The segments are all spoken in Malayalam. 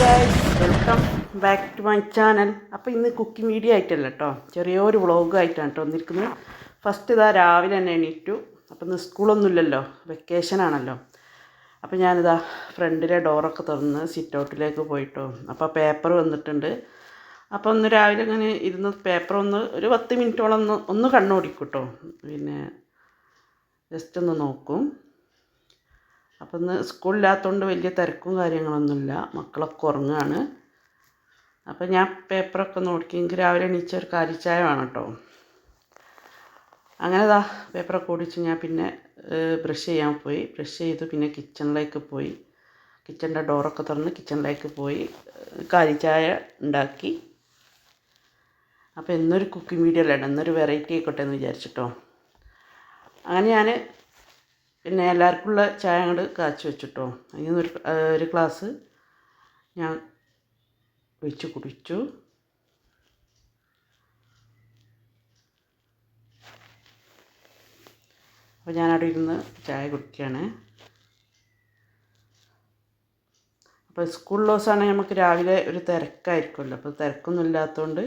Guys welcome back to my channel അപ്പോൾ ഇന്ന് കുക്കിംഗ് വീഡിയോ ആയിട്ടല്ല കേട്ടോ ചെറിയൊരു വ്ളോഗായിട്ടാണ് കേട്ടോ വന്നിരിക്കുന്നത്. ഫസ്റ്റ് ഇതാ രാവിലെ തന്നെ എണീറ്റു. അപ്പം ഇന്ന് സ്കൂളൊന്നുമില്ലല്ലോ വെക്കേഷനാണല്ലോ അപ്പോൾ ഞാനിതാ ഫ്രണ്ടിലെ ഡോറൊക്കെ തുറന്ന് സിറ്റ് ഔട്ടിലേക്ക് പോയിട്ടോ. അപ്പോൾ പേപ്പർ വന്നിട്ടുണ്ട്. അപ്പോൾ ഒന്ന് രാവിലെ ഇങ്ങനെ ഇരുന്ന് പേപ്പർ ഒന്ന് ഒരു പത്ത് മിനിറ്റോളം ഒന്ന് ഒന്ന് കണ്ണോടിക്കും കേട്ടോ പിന്നെ ജസ്റ്റ് ഒന്ന് നോക്കും. അപ്പം ഇന്ന് സ്കൂളില്ലാത്തതുകൊണ്ട് വലിയ തിരക്കും കാര്യങ്ങളൊന്നുമില്ല. മക്കളൊക്കെ ഉറങ്ങുകയാണ് അപ്പം ഞാൻ പേപ്പറൊക്കെ നോക്കി. എനിക്ക് രാവിലെ എണീച്ച ഒരു കാരിച്ചായ വേണം കേട്ടോ അങ്ങനെ ദാ പേപ്പറൊക്കെ ഓടിച്ച് ഞാൻ പിന്നെ ബ്രഷ് ചെയ്യാൻ പോയി. ബ്രഷ് ചെയ്ത് പിന്നെ കിച്ചണിലേക്ക് പോയി. കിച്ചണിന്റെ ഡോറൊക്കെ തുറന്ന് കിച്ചണിലേക്ക് പോയി കാരിച്ചായ ഉണ്ടാക്കി. അപ്പോൾ എന്നൊരു കുക്കിംഗ് വീഡിയോ അല്ലേ എന്നൊരു വെറൈറ്റി ആയിക്കോട്ടെ എന്ന് വിചാരിച്ചിട്ടോ. അങ്ങനെ ഞാൻ പിന്നെ എല്ലാവർക്കുള്ള ചായ അങ്ങോട്ട് കാച്ചി വെച്ചിട്ടോ. അതിൽ ഒരു ഒരു ഗ്ലാസ് ഞാൻ ഒഴിച്ച് കുടിച്ചു. അപ്പോൾ ഞാനവിടെ ഇരുന്ന് ചായ കുടിക്കുകയാണ് അപ്പോൾ സ്കൂൾ ദിവസമാണെങ്കിൽ നമുക്ക് രാവിലെ ഒരു തിരക്കായിരിക്കുമല്ലോ. അപ്പോൾ തിരക്കൊന്നും ഇല്ലാത്തതുകൊണ്ട്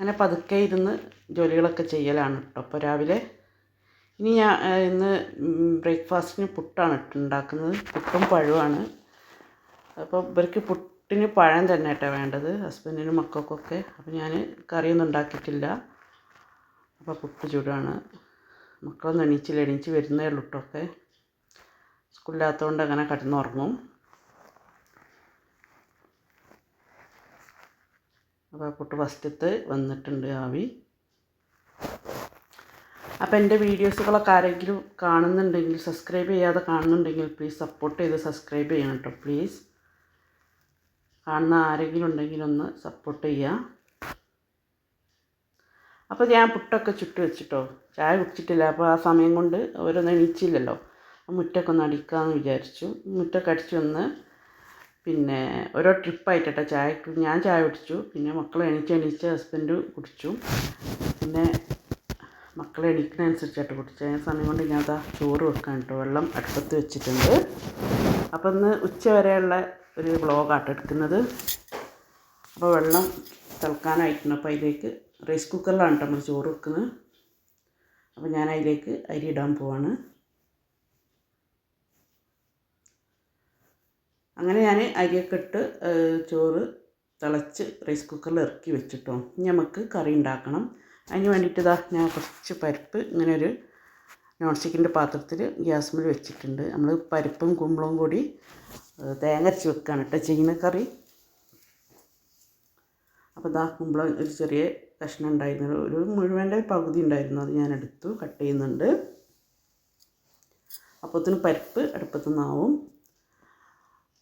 അങ്ങനെ പതുക്കെ ഇരുന്ന് ജോലികളൊക്കെ ചെയ്യലാണ് കേട്ടോ അപ്പോൾ രാവിലെ ഇനി ഞാൻ ഇന്ന് ബ്രേക്ക്ഫാസ്റ്റിന് പുട്ടാണ് ഉണ്ടാക്കുന്നത്. പുട്ടും പഴുവാണ് അപ്പോൾ ഇവർക്ക് പുട്ടിന് പഴം തന്നെ കേട്ടോ വേണ്ടത് ഹസ്ബൻഡിനും മക്കൾക്കൊക്കെ. അപ്പോൾ ഞാൻ കറിയൊന്നും ഉണ്ടാക്കിയിട്ടില്ല. അപ്പോൾ പുട്ട് ചൂടാണ്. മക്കളൊന്നും എണീച്ചില്ല എണീച്ച് വരുന്നേ ഉള്ളൂ കേട്ടൊക്കെ സ്കൂളില്ലാത്തതുകൊണ്ട് അങ്ങനെ കിടന്നുറങ്ങും. അപ്പോൾ പുട്ട് ഫസ്റ്റത്ത് വന്നിട്ടുണ്ട് ആവി. അപ്പോൾ എന്റെ വീഡിയോസുകളൊക്കെ ആരെങ്കിലും കാണുന്നുണ്ടെങ്കിൽ സബ്സ്ക്രൈബ് ചെയ്യാതെ കാണുന്നുണ്ടെങ്കിൽ പ്ലീസ് സപ്പോർട്ട് ചെയ്ത് സബ്സ്ക്രൈബ് ചെയ്യണം കേട്ടോ പ്ലീസ് കാണുന്ന ആരെങ്കിലും ഉണ്ടെങ്കിൽ ഒന്ന് സപ്പോർട്ട് ചെയ്യുക അപ്പോൾ ഞാൻ പുട്ടൊക്കെ ചുട്ട് വെച്ചിട്ടോ. ചായ കുടിച്ചിട്ടില്ല. അപ്പോൾ ആ സമയം കൊണ്ട് ഓരോന്ന് എണീച്ചില്ലല്ലോ. മുറ്റൊക്കെ ഒന്ന് അടിക്കാമെന്ന് വിചാരിച്ചു. മുറ്റൊക്കെ അടിച്ച് വന്ന് പിന്നെ ഓരോ ട്രിപ്പായിട്ടോ ചായ ഞാൻ ചായ കുടിച്ചു. പിന്നെ മക്കൾ എണീച്ച് എണീച്ച് ഹസ്ബൻഡ് കുടിച്ചു. പിന്നെ മക്കളെ എണീക്കുന്നതനുസരിച്ചായിട്ട് ഞാൻ സമയം കൊണ്ട് ഞാൻ അതാ ചോറ് വെക്കാൻ കേട്ടോ. വെള്ളം അടുപ്പത്ത് വെച്ചിട്ടുണ്ട്. അപ്പം ഇന്ന് ഉച്ച വരെയുള്ള ഒരു വ്ളോഗാട്ടോ എടുക്കുന്നത്. അപ്പോൾ വെള്ളം തിളക്കാനായിട്ടുണ്ട് അപ്പോൾ അതിലേക്ക് റൈസ് കുക്കറിലാണ് കേട്ടോ നമ്മൾ ചോറ് വെക്കുന്നത്. അപ്പോൾ ഞാൻ അതിലേക്ക് അരി ഇടാൻ പോവാണ്. അങ്ങനെ ഞാൻ അരിയൊക്കെ ഇട്ട് ചോറ് തിളച്ച് റൈസ് കുക്കറിൽ ഇറക്കി വെച്ചിട്ടോ. ഇനി നമുക്ക് കറി ഉണ്ടാക്കണം. അതിന് വേണ്ടിയിട്ട് ഇതാ ഞാൻ കുറച്ച് പരിപ്പ് ഇങ്ങനെ ഒരു നോൺ സ്റ്റിക്കിന്റെ പാത്രത്തിൽ ഗ്യാസ് ഗ്യാസ്മിൽ വെച്ചിട്ടുണ്ട്. നമ്മൾ പരിപ്പും കുമ്പളവും കൂടി തേങ്ങ അരച്ച് വെക്കുകയാണ് കേട്ടോ ചെയ്യുന്ന കറി. അപ്പോൾ ഇതാ കുമ്പളം ഒരു ചെറിയ കഷ്ണം ഉണ്ടായിരുന്നു. ഒരു മുഴുവന്റെ പകുതി ഉണ്ടായിരുന്നു. അത് ഞാൻ എടുത്തു കട്ട് ചെയ്യുന്നുണ്ട്. അപ്പോഴത്തേന് പരിപ്പ് അടുപ്പത്തു നിന്നാവും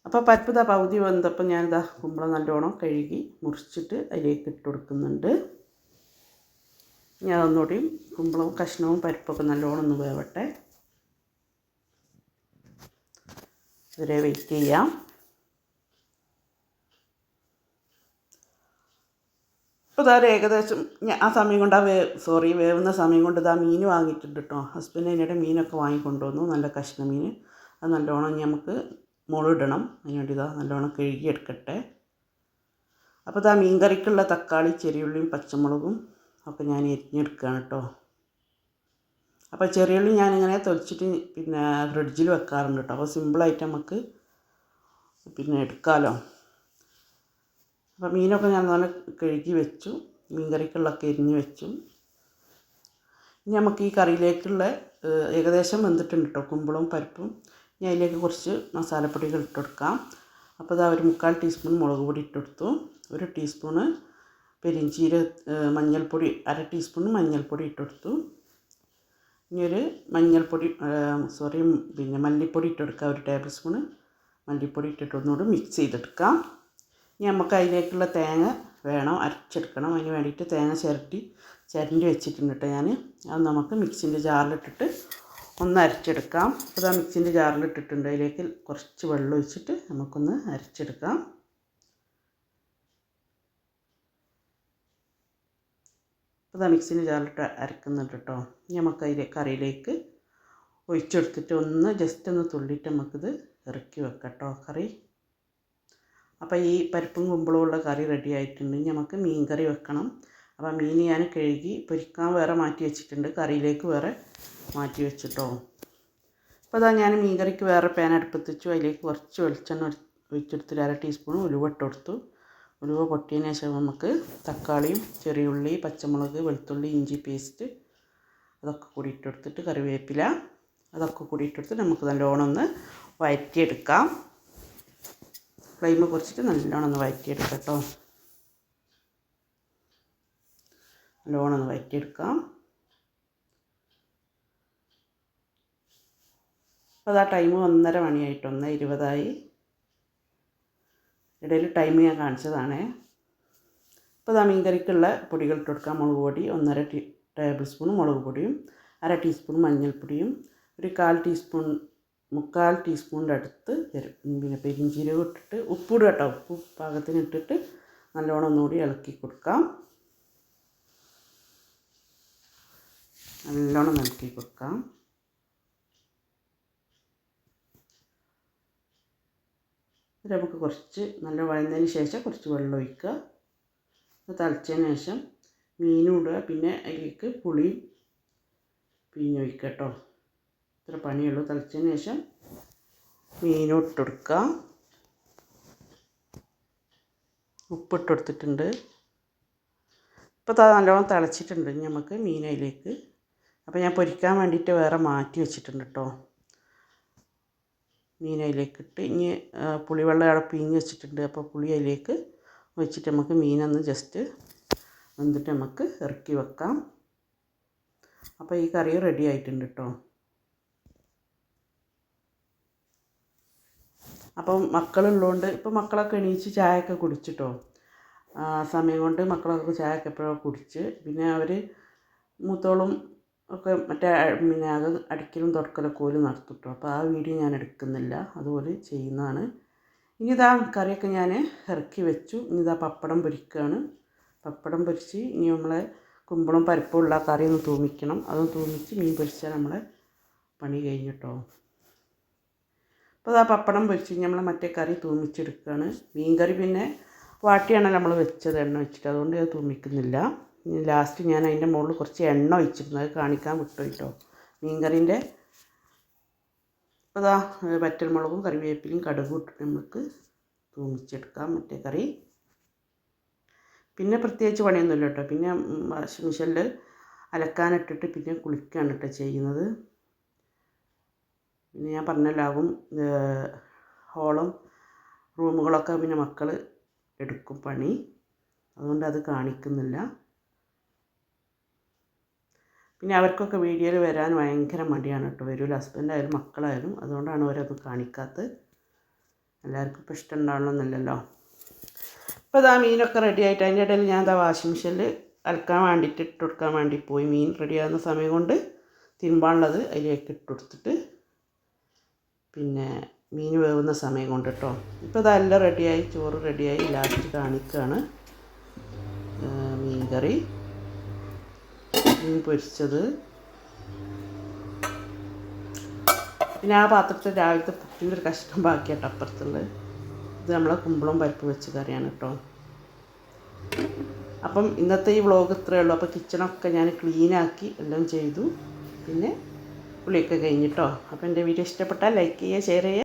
അപ്പോൾ പരിപ്പ് ഇതാ പകുതി വന്നപ്പോൾ ഞാനിതാ കുമ്പളം നല്ലോണം കഴുകി മുറിച്ചിട്ട് അതിലേക്ക് ഇട്ട് കൊടുക്കുന്നുണ്ട്. ഞാൻ ഒന്നുകൂടി കുമ്പളവും കഷ്ണവും പരിപ്പൊക്കെ നല്ലോണം ഒന്ന് വേവട്ടെ. ഇതുവരെ വെയിറ്റ് ചെയ്യാം. ഇപ്പോൾ ഇതാ ഏകദേശം ആ സമയം കൊണ്ട് ആ വേ സോറി വേവുന്ന സമയം കൊണ്ട് ഇതാ മീൻ വാങ്ങിയിട്ടുണ്ട് കേട്ടോ ഹസ്ബൻഡ് അതിനിടെ മീനൊക്കെ വാങ്ങിക്കൊണ്ടുവന്നു. നല്ല കഷ്ണ മീൻ. അത് നല്ലോണം നമുക്ക് മുളിടണം അതിനുവേണ്ടി ഇതാ നല്ലോണം കഴുകിയെടുക്കട്ടെ. അപ്പോൾ ഇതാ മീൻ കറിക്കുള്ള തക്കാളി ചെറിയുള്ളിയും പച്ചമുളകും ഒക്കെ ഞാൻ എരിഞ്ഞെടുക്കുകയാണ് കേട്ടോ അപ്പോൾ ചെറിയുള്ളി ഞാനിങ്ങനെ തൊലിച്ചിട്ട് പിന്നെ ഫ്രിഡ്ജിൽ വെക്കാറുണ്ട് കേട്ടോ അപ്പോൾ സിമ്പിളായിട്ട് നമുക്ക് പിന്നെ എടുക്കാമല്ലോ അപ്പോൾ മീനൊക്കെ ഞാൻ നല്ല കഴുകി വെച്ചു. മീൻകറിക്കുള്ളൊക്കെ എരിഞ്ഞ് വെച്ചു. ഇനി നമുക്ക് ഈ കറിയിലേക്കുള്ള ഏകദേശം വെന്തിട്ടുണ്ട് കേട്ടോ കുമ്പളും പരിപ്പും. ഇനി അതിലേക്ക് കുറച്ച് മസാലപ്പൊടികൾ ഇട്ടെടുക്കാം അപ്പോൾ ഇതാ ഒരു മുക്കാൽ ടീസ്പൂൺ മുളക് പൊടി ഇട്ടെടുത്തു ഒരു ടീസ്പൂണ് പെരിഞ്ചീര മഞ്ഞൾപ്പൊടി അര ടീസ്പൂൺ മഞ്ഞൾപ്പൊടി ഇട്ടെടുത്തു. ഇനി ഒരു മഞ്ഞൾപ്പൊടി സോറി പിന്നെ മല്ലിപ്പൊടി ഇട്ടെടുക്കാം ഒരു ടേബിൾ സ്പൂണ്. മല്ലിപ്പൊടി ഇട്ടിട്ട് ഒന്നുകൂടി മിക്സ് ചെയ്തെടുക്കാം. ഇനി നമുക്ക് അതിലേക്കുള്ള തേങ്ങ വേണം അരച്ചെടുക്കണം. അതിന് വേണ്ടിയിട്ട് തേങ്ങ ചിരട്ടി ചിരണ്ടി വെച്ചിട്ടുണ്ട് ഞാൻ അത് നമുക്ക് മിക്സിന്റെ ജാറിലിട്ടിട്ട് ഒന്ന് അരച്ചെടുക്കാം. അപ്പോൾ ആ മിക്സിന്റെ ജാറിലിട്ടിട്ടുണ്ട്. അതിലേക്ക് കുറച്ച് വെള്ളം ഒഴിച്ചിട്ട് നമുക്കൊന്ന് അരച്ചെടുക്കാം. അപ്പോൾ മിക്സിന്റെ ജാറിലിട്ട് അരക്കുന്നുണ്ട് കേട്ടോ. നമുക്ക് അതിലെ കറിയിലേക്ക് ഒഴിച്ചെടുത്തിട്ട് ഒന്ന് ജസ്റ്റ് ഒന്ന് തുള്ളിയിട്ട് നമുക്കിത് ഇറക്കി വെക്കാം കേട്ടോ കറി. അപ്പോൾ ഈ പരിപ്പും കുമ്പളവും ഉള്ള കറി റെഡി ആയിട്ടുണ്ട് നമുക്ക് മീൻ കറി വെക്കണം. അപ്പോൾ മീൻ ഞാൻ കഴുകി പൊരിക്കാൻ വേറെ മാറ്റി വെച്ചിട്ടുണ്ട്. കറിയിലേക്ക് വേറെ മാറ്റി വെച്ചിട്ടോ. അപ്പോൾ അതാ ഞാൻ മീൻ കറിക്ക് വേറെ പാൻ അടുപ്പത്ത് വെച്ചു. അതിലേക്ക് കുറച്ച് വെളിച്ചെണ്ണ ഒഴി- ഒഴിച്ചെടുത്തിട്ട് അര ടീസ്പൂൺ ഉലുവ ഇട്ട് കൊടുത്തു. ഉലുവ പൊട്ടിയതിന് ശേഷം നമുക്ക് തക്കാളിയും ചെറിയുള്ളി പച്ചമുളക് വെളുത്തുള്ളി ഇഞ്ചി പേസ്റ്റ് അതൊക്കെ കൂടി ഇട്ടെടുത്തിട്ട് കറിവേപ്പില അതൊക്കെ കൂടി ഇട്ടെടുത്ത് നമുക്ക് നല്ലോണം ഒന്ന് വഴറ്റിയെടുക്കാം ഫ്ലെയിം കുറച്ചിട്ട് നല്ലോണം ഒന്ന് വഴറ്റിയെടുക്കാം കേട്ടോ. നല്ലോണം ഒന്ന് വഴറ്റിയെടുക്കാം അപ്പോൾ ആ ടൈം ഒന്നര മണിയായിട്ട് ഒന്ന് ഇരുപതായി. ഇടയിൽ ടൈം ഞാൻ കാണിച്ചതാണേ. അപ്പോൾ ഇതാ മീൻ കറിക്കുള്ള പൊടികൾ ഇട്ട് കൊടുക്കാം. മുളക് പൊടി ഒന്നര ടീ ടേബിൾ സ്പൂൺ മുളക് പൊടിയും അര ടീസ്പൂൺ മഞ്ഞൾപ്പൊടിയും ഒരു കാൽ ടീസ്പൂൺ മുക്കാൽ ടീസ്പൂണിന്റെ അടുത്ത് പിന്നെ പെരിഞ്ചീരകം ഇട്ടിട്ട് ഉപ്പിടുക കേട്ടോ. ഉപ്പ് പാകത്തിന് ഇട്ടിട്ട് നല്ലോണം ഒന്നുകൂടി ഇളക്കി കൊടുക്കാം. നല്ലോണം ഇളക്കി കൊടുക്കാം. ഇത് നമുക്ക് കുറച്ച് നല്ല വഴന്നതിന് ശേഷം കുറച്ച് വെള്ളം ഒഴിക്കുക. തിളച്ചതിന് ശേഷം മീനും ഇടുക. പിന്നെ അതിലേക്ക് പുളിയും പിഴിഞ്ഞൊഴിക്കുക കേട്ടോ. ഇത്ര പണിയുള്ളൂ. തിളച്ചതിന് ശേഷം മീനും ഇട്ടെടുക്കുക. ഉപ്പിട്ട് കൊടുത്തിട്ടുണ്ട് ഇപ്പോൾ നല്ലോണം തിളച്ചിട്ടുണ്ട്. നമുക്ക് മീൻ അതിലേക്ക്. അപ്പോൾ ഞാൻ പൊരിക്കാൻ വേണ്ടിയിട്ട് വേറെ മാറ്റി വെച്ചിട്ടുണ്ട് കേട്ടോ. മീൻ അതിലേക്ക് ഇട്ട് ഇനി പുളിവെള്ളം അവിടെ പിഴിഞ്ഞ് വെച്ചിട്ടുണ്ട്. അപ്പോൾ പുളി അതിലേക്ക് വെച്ചിട്ട് നമുക്ക് മീനൊന്ന് ജസ്റ്റ് എന്നിട്ട് നമുക്ക് ഇറക്കി വെക്കാം. അപ്പോൾ ഈ കറി റെഡി ആയിട്ടുണ്ട് കേട്ടോ. അപ്പം മക്കളുള്ളതുകൊണ്ട് ഇപ്പോൾ മക്കളൊക്കെ എണീച്ച് ചായയൊക്കെ കുടിച്ചിട്ടോ? സമയം കൊണ്ട് മക്കളൊക്കെ ചായയൊക്കെ എപ്പോഴോ കുടിച്ച്. പിന്നെ അവർ മൂത്തോളും ഒക്കെ മറ്റേ പിന്നെ അത് അടിക്കലും തുടക്കലൊക്കെ ഓൽ കേട്ടോ അപ്പോൾ ആ വീഡിയോ ഞാൻ എടുക്കുന്നില്ല. അതുപോലെ ചെയ്യുന്നതാണ്. ഇനി ഇതാ കറിയൊക്കെ ഞാൻ ഇറക്കി വെച്ചു. ഇനി ഇതാ പപ്പടം പൊരിക്കുകയാണ് പപ്പടം പൊരിച്ച് ഇനി നമ്മളെ കുമ്പളും പരിപ്പുള്ള കറി ഒന്ന് തൂമിക്കണം. അതൊന്ന് തൂമിച്ച് മീൻ പൊരിച്ചാൽ നമ്മൾ പണി കഴിഞ്ഞിട്ടോ അപ്പോൾ അതാ പപ്പടം പൊരിച്ച് നമ്മൾ മറ്റേ കറി തൂമിച്ചെടുക്കുകയാണ് മീൻ കറി പിന്നെ വാട്ടിയാണ് നമ്മൾ വെച്ചത് എണ്ണ വെച്ചിട്ട്. അതുകൊണ്ട് അത് തൂമിക്കുന്നില്ല. ലാസ്റ്റ് ഞാൻ അതിന്റെ മുകളിൽ കുറച്ച് എണ്ണ ഒഴിച്ചിരുന്നു. അത് കാണിക്കാൻ വിട്ടു കേട്ടോ. മീൻ കറീന്റെ അപ്പോൾ അതാ വറ്റൽമുളകും കറിവേപ്പിലയും കടുക് ഇട്ടിട്ട് നമുക്ക് തൂമിച്ചെടുക്കാം മറ്റേ കറി പിന്നെ പ്രത്യേകിച്ച് പണിയൊന്നുമില്ല കേട്ടോ. പിന്നെ വാഷിംഗ് മെഷീനിൽ അലക്കാനിട്ടിട്ട് പിന്നെ കുളിക്കുകയാണ് കേട്ടോ ചെയ്യുന്നത്. പിന്നെ ഞാൻ പറഞ്ഞല്ലാകും ഹോളും റൂമുകളൊക്കെ പിന്നെ മക്കൾ എടുക്കും പണി. അതുകൊണ്ട് അത് കാണിക്കുന്നില്ല. പിന്നെ അവർക്കൊക്കെ വീഡിയോയിൽ വരാൻ ഭയങ്കര മടിയാണ് കേട്ടോ. വരില്ല ഹസ്ബൻഡായാലും മക്കളായാലും. അതുകൊണ്ടാണ് അവരത് കാണിക്കാത്തത്. എല്ലാവർക്കും ഇപ്പോൾ ഇഷ്ടം ഉണ്ടാവണമെന്നില്ലല്ലോ. ഇപ്പോൾ ഇതാ മീനൊക്കെ റെഡി ആയിട്ട് അതിന്റെ ഇടയിൽ ഞാൻ അതാ വാഷിംഗ് മെഷീനിൽ അലക്കാൻ വേണ്ടിയിട്ട് ഇട്ട് കൊടുക്കാൻ വേണ്ടി പോയി. മീൻ റെഡിയാകുന്ന സമയം കൊണ്ട് തിരുമ്പാനുള്ളത് അതിലേക്ക് ഇട്ട് കൊടുത്തിട്ട് പിന്നെ മീൻ വേവുന്ന സമയം കൊണ്ട് കേട്ടോ ഇപ്പോൾ ഇതെല്ലാം റെഡിയായി ചോറ് റെഡിയായി ലാസ്റ്റ് കാണിക്കുകയാണ് മീൻ കറി മീൻ പൊരിച്ചത്. പിന്നെ ആ പാത്രത്തിൽ രാവിലത്തെ പുട്ടിന്റെ ഒരു കഷ്ണം ബാക്കിയായിട്ട് അപ്പുറത്തുള്ളത്. ഇത് നമ്മളെ കുമ്പളം പരിപ്പ് വെച്ച് കറിയാണ് കേട്ടോ. അപ്പം ഇന്നത്തെ ഈ വ്ളോഗ് ഇത്രയേ ഉള്ളൂ. അപ്പോൾ കിച്ചണൊക്കെ ഞാൻ ക്ലീനാക്കി എല്ലാം ചെയ്തു. പിന്നെ പുളിയൊക്കെ കഴിഞ്ഞിട്ടോ. അപ്പോൾ എന്റെ വീഡിയോ ഇഷ്ടപ്പെട്ടാൽ ലൈക്ക് ചെയ്യുക ഷെയർ ചെയ്യുക.